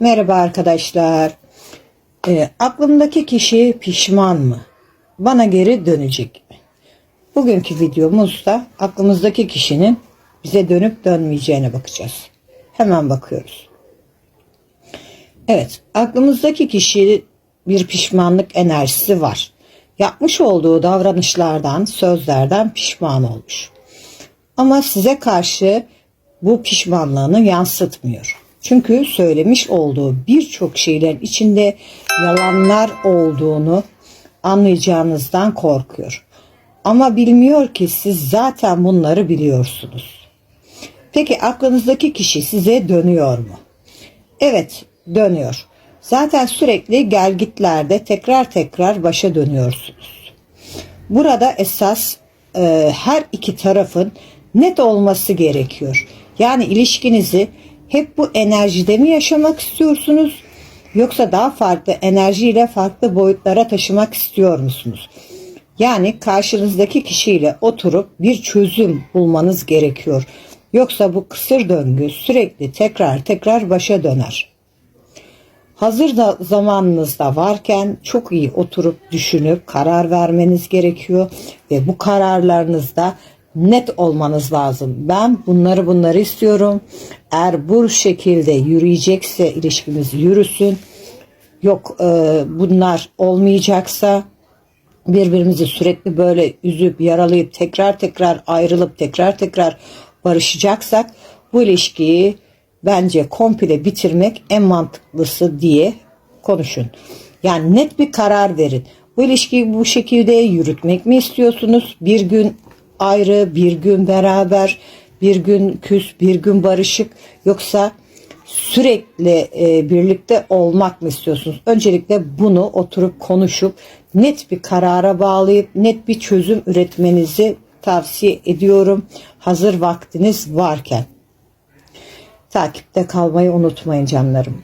Merhaba arkadaşlar. Ee, aklımdaki kişi pişman mı? Bana geri dönecek mi? Bugünkü videomuzda aklımızdaki kişinin bize dönüp dönmeyeceğine bakacağız. Hemen bakıyoruz. Evet, aklımızdaki kişi bir pişmanlık enerjisi var. Yapmış olduğu davranışlardan, sözlerden pişman olmuş. Ama size karşı bu pişmanlığını yansıtmıyor. Çünkü söylemiş olduğu birçok şeylerin içinde yalanlar olduğunu anlayacağınızdan korkuyor. Ama bilmiyor ki siz zaten bunları biliyorsunuz. Peki aklınızdaki kişi size dönüyor mu? Evet, dönüyor. Zaten sürekli gelgitlerde tekrar tekrar başa dönüyorsunuz. Burada esas e, her iki tarafın net olması gerekiyor. Yani ilişkinizi hep bu enerjide mi yaşamak istiyorsunuz? Yoksa daha farklı enerjiyle farklı boyutlara taşımak istiyor musunuz? Yani karşınızdaki kişiyle oturup bir çözüm bulmanız gerekiyor. Yoksa bu kısır döngü sürekli tekrar tekrar başa döner. Hazır da zamanınızda varken çok iyi oturup düşünüp karar vermeniz gerekiyor ve bu kararlarınızda net olmanız lazım. Ben bunları bunları istiyorum. Eğer bu şekilde yürüyecekse ilişkimiz yürüsün. Yok e, bunlar olmayacaksa birbirimizi sürekli böyle üzüp yaralayıp tekrar tekrar ayrılıp tekrar tekrar barışacaksak bu ilişkiyi bence komple bitirmek en mantıklısı diye konuşun. Yani net bir karar verin. Bu ilişkiyi bu şekilde yürütmek mi istiyorsunuz? Bir gün ayrı, bir gün beraber, bir gün küs, bir gün barışık yoksa sürekli e, birlikte olmak mı istiyorsunuz? Öncelikle bunu oturup konuşup net bir karara bağlayıp net bir çözüm üretmenizi tavsiye ediyorum. Hazır vaktiniz varken. Takipte kalmayı unutmayın canlarım.